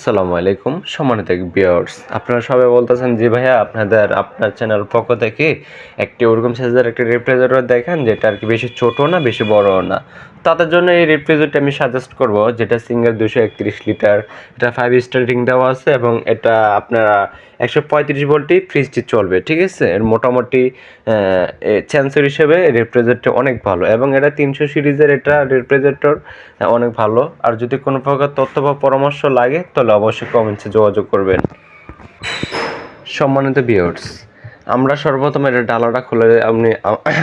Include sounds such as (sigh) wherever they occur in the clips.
আসসালামু আলাইকুম, সম্মানিত বিয়ার্স আপনারা সবাই বলতেছেন যে ভাইয়া, আপনাদের, আপনার চ্যানেল পক্ষ থেকে একটি ওরকম সাইজের একটি রেফ্রিজারেটর দেখেন, যেটা আর কি বেশি ছোট না, বেশি বড় না। তাদের জন্য এই রেফ্রিজারেটরটা আমি সাজেস্ট করব, যেটা সিঙ্গেল দুশো একত্রিশ লিটার এটা ফাইভ স্টার রিং দেওয়া আছে এবং এটা আপনারা একশো পঁয়ত্রিশ ভোল্টই ফ্রিজটি চলবে, ঠিক আছে? এর মোটামুটি সেন্সর হিসেবে রেফ্রিজারেটর অনেক ভালো এবং এটা তিনশো সিরিজের এটা রেফ্রিজারেটর অনেক ভালো। আর যদি কোনো প্রকার তথ্য বা পরামর্শ লাগে, তাহলে অবশ্যই কমেন্টসে যোগাযোগ করবেন। সম্মানিত ভিউয়ার্স আমরা সর্বপ্রথম এটা ডালাটা খুলে আপনি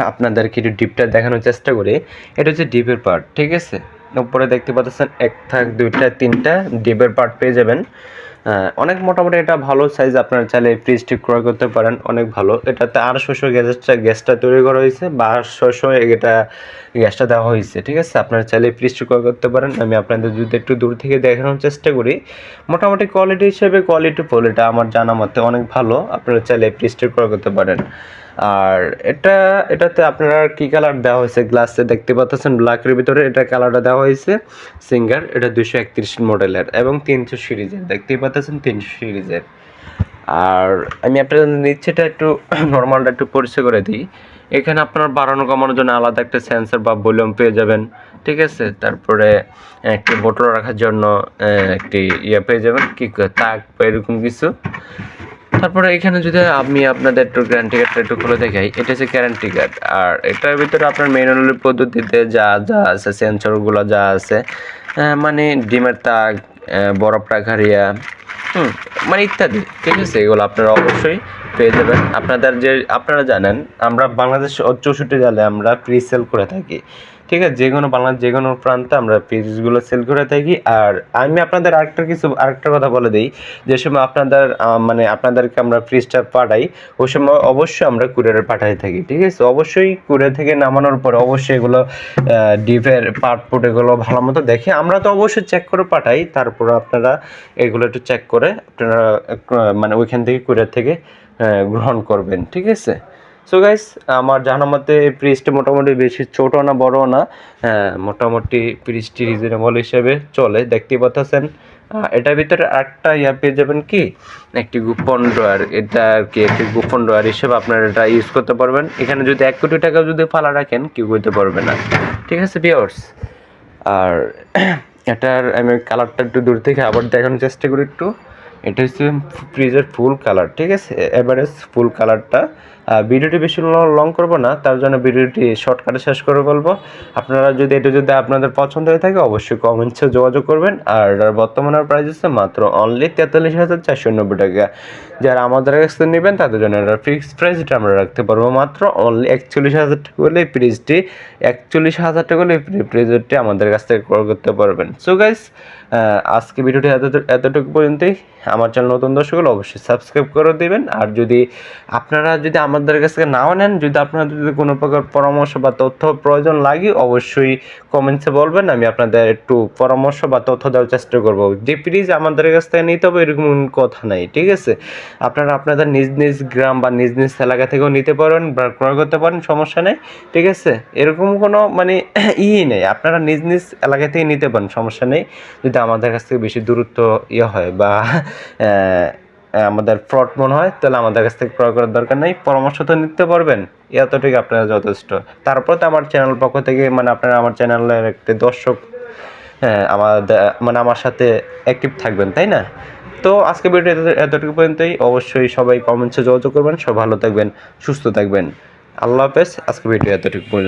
আপনাদেরকে একটু ডিপটা দেখানোর চেষ্টা করি। এটা হচ্ছে ডিপের পার্ট ঠিক আছে? উপরে দেখতে পাচ্ছেন এক থাক, দুইটা, তিনটা ডিপের পার্ট পেয়ে যাবেন। অনেক মোটামুটি এটা ভালো সাইজ আপনারা চাইলে ফ্রিজটি ক্রয় করতে পারেন, অনেক ভালো। এটাতে আর আটশোশো গ্যাসটা গ্যাসটা তৈরি করা হয়েছে বা আটশোশো এটা গ্যাসটা দেওয়া হয়েছে, ঠিক আছে? আপনারা চাইলে ফ্রিজটি ক্রয় করতে পারেন। আমি আপনাদের যদি একটু দূর থেকে দেখানোর চেষ্টা করি, মোটামুটি কোয়ালিটি হিসেবে কোয়ালিটি ফুল এটা আমার জানা মতে অনেক ভালো। আপনারা চাইলে ফ্রিজটি ক্রয় করতে পারেন। আর এটা, এটাতে আপনারা কি কালার দেওয়া হয়েছে? গ্লাসে দেখতে পাচ্ছেন ব্ল্যাকের ভিতরে এটা কালারটা দেওয়া হয়েছে সিঙ্গার এটা দুশো একত্রিশ মডেলের এবং তিনশো সিরিজের, দেখতেই পাচ্ছেন তিনশো সিরিজের। আর আমি আপনাদের নিচেটা একটু (clears throat) নর্মালটা একটু পরিচয় করে দিই। এখানে আপনার বাড়ানো কমানোর জন্য আলাদা একটা সেন্সর বা ভলিউম পেয়ে যাবেন, ঠিক আছে? তারপরে একটি বোতল রাখার জন্য একটি ইয়ে পেয়ে যাবেন, কি তাক এরকম কিছু। তারপরে এখানে যদি আমি আপনাদের একটু গ্যারান্টি কার্ডটা একটু খুলে দেখাই, এটা হচ্ছে গ্যারান্টি কার্ড আর এটার ভিতরে আপনার ম্যানুয়ালি পদ্ধতিতে যা যা আছে সেন্সরগুলো যা আছে মানে ডিমের তাক বরফ রাখারিয়া হুম মানে ইত্যাদি, ঠিক আছে? এগুলো আপনারা অবশ্যই পেয়ে যাবেন। আপনাদের যে, আপনারা জানেন, আমরা বাংলাদেশ চৌষট্টি জালে আমরা প্রি সেল করে থাকি। ঠিক আছে যে কোনো বাংলাদেশ যে কোনো প্রান্তে আমরা পিসগুলো সেল করে থাকি। আর আমি আপনাদের আরেকটা কিছু, আরেকটা কথা বলে দিই। যে সময় আপনাদের মানে আপনাদেরকে আমরা ফ্রিজটা পাঠাই ওই সময় অবশ্যই আমরা কুরিয়ারে পাঠাই থাকি, ঠিক আছে? অবশ্যই কুরিয়ার থেকে নামানোর পরে অবশ্যই এগুলো ডিপের পার্ট পুট এগুলো ভালো মতো দেখে আমরা তো অবশ্যই চেক করে পাঠাই। তারপর আপনারা এগুলো একটু চেক করে আপনারা মানে ওইখান থেকে কুরিয়ার থেকে গ্রহণ করবেন, ঠিক আছে? সো গাইস আমার জানা মতে ফ্রিজটি মোটামুটি বেশি ছোট না বড় না হ্যাঁ, মোটামুটি ফ্রিজটি রিজনেবল হিসেবে চলে দেখতেই পাচ্ছেন। এটার ভিতরে একটা ইয়া পেয়ে যাবেন কি? একটি গোপন ড্রয়ার এটা আর কি একটি গোপন ড্রয়ার হিসেবে আপনারা এটা ইউজ করতে পারবেন। এখানে যদি এক কোটি টাকা যদি ফালা রাখেন কেউ করতে পারবে না। ঠিক আছে বিয়ার্স আর (clears throat) এটার আমি কালারটা একটু দূর থেকে আবার দেখানোর চেষ্টা করি একটু। এটা হচ্ছে ফ্রিজের ফুল কালার ঠিক আছে? এভারেজ ফুল কালারটা ভিডিওটি বেশি লং করব না, তার জন্য ভিডিওটি শর্টকাটে শেষ করে বলব। আপনারা যদি এটা যদি আপনাদের পছন্দ হয়ে থাকে, অবশ্যই কমেন্টসে যোগাযোগ করবেন। আর বর্তমানের প্রাইস হচ্ছে মাত্র অনলি তেতাল্লিশ হাজার চারশো নব্বই টাকা। যারা আমাদের কাছ থেকে নেবেন, তাদের জন্য এটা ফিক্সড প্রাইসটা আমরা রাখতে পারব। মাত্র অনলি একচল্লিশ হাজার টাকা হলে এই ফ্রিজটি একচল্লিশ হাজার টাকা হলে এই আমাদের কাছ থেকে ক্রয় করতে পারবেন। সো গাইস আজকে ভিডিওটি এত এতটুকু পর্যন্তই। আমার চ্যানেল নতুন দর্শক অবশ্যই সাবস্ক্রাইব করে দিবেন। আর যদি আপনারা যদি আমাদের কাছ থেকে নাও নেন। যদি আপনাদের যদি কোনো প্রকার পরামর্শ বা তথ্য প্রয়োজন লাগে, অবশ্যই কমেন্টসে বলবেন। আমি আপনাদের একটু পরামর্শ বা তথ্য দেওয়ার চেষ্টা করব। যে প্লিজ আমাদের কাছ থেকে নিতে হবে, এরকম কথা নাই, ঠিক আছে? আপনারা আপনাদের নিজ নিজ গ্রাম বা নিজ নিজ এলাকা থেকেও নিতে পারেন বা ক্রয় করতে পারেন, সমস্যা নেই, ঠিক আছে? এরকম কোনো মানে (clears throat) ই নেই। আপনারা নিজ নিজ এলাকা থেকে নিতে পারেন, সমস্যা নেই। যদি আমাদের কাছ থেকে বেশি দূরত্ব ইয়ে হয় বা (laughs) আমাদের ফ্রড মনে হয়, তাহলে আমাদের কাছ থেকে ক্রয় করার দরকার নেই। পরামর্শ তো নিতে পারবেন, এতটুকু আপনারা যথেষ্ট। তারপর তো আমার চ্যানেল পক্ষ থেকে মানে আপনারা আমার চ্যানেলের একটি দর্শক হ্যাঁ আমাদের মানে আমার সাথে অ্যাক্টিভ থাকবেন, তাই না? তো আজকে ভিডিও এতটুকু পর্যন্তই। অবশ্যই সবাই কমেন্টসে যোগাযোগ করবেন সব ভালো থাকবেন, সুস্থ থাকবেন। আল্লাহ হাফেজ, আজকে ভিডিও এতটুকু পর্যন্ত।